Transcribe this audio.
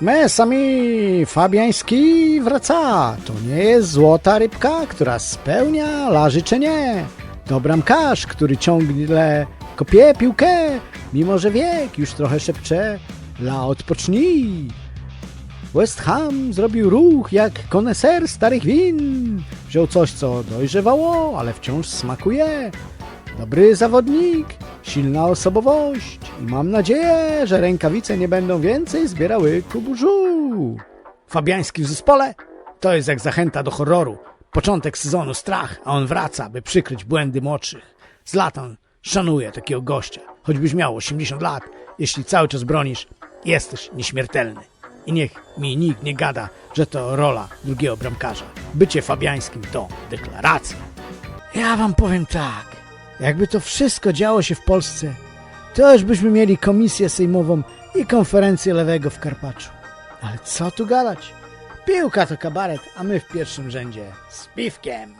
My sami Fabiański wraca. To nie jest złota rybka, która spełnia la życzenie. To bramkarz, który ciągle kopie piłkę, mimo że wiek już trochę szepcze. La odpocznij. West Ham zrobił ruch jak koneser starych win. Wziął coś, co dojrzewało, ale wciąż smakuje. Dobry zawodnik, silna osobowość mam nadzieję, że rękawice nie będą więcej zbierały kuburzu. Fabiański w zespole? To jest jak zachęta do horroru. Początek sezonu strach, a on wraca, by przykryć błędy młodszych. Zlatan szanuję takiego gościa, choćbyś miał 80 lat. Jeśli cały czas bronisz, jesteś nieśmiertelny. I niech mi nikt nie gada, że to rola drugiego bramkarza. Bycie Fabiańskim to deklaracja. Ja wam powiem tak. Jakby to wszystko działo się w Polsce, to już byśmy mieli komisję sejmową i konferencję lewego w Karpaczu. Ale co tu gadać? Piłka to kabaret, a my w pierwszym rzędzie z piwkiem.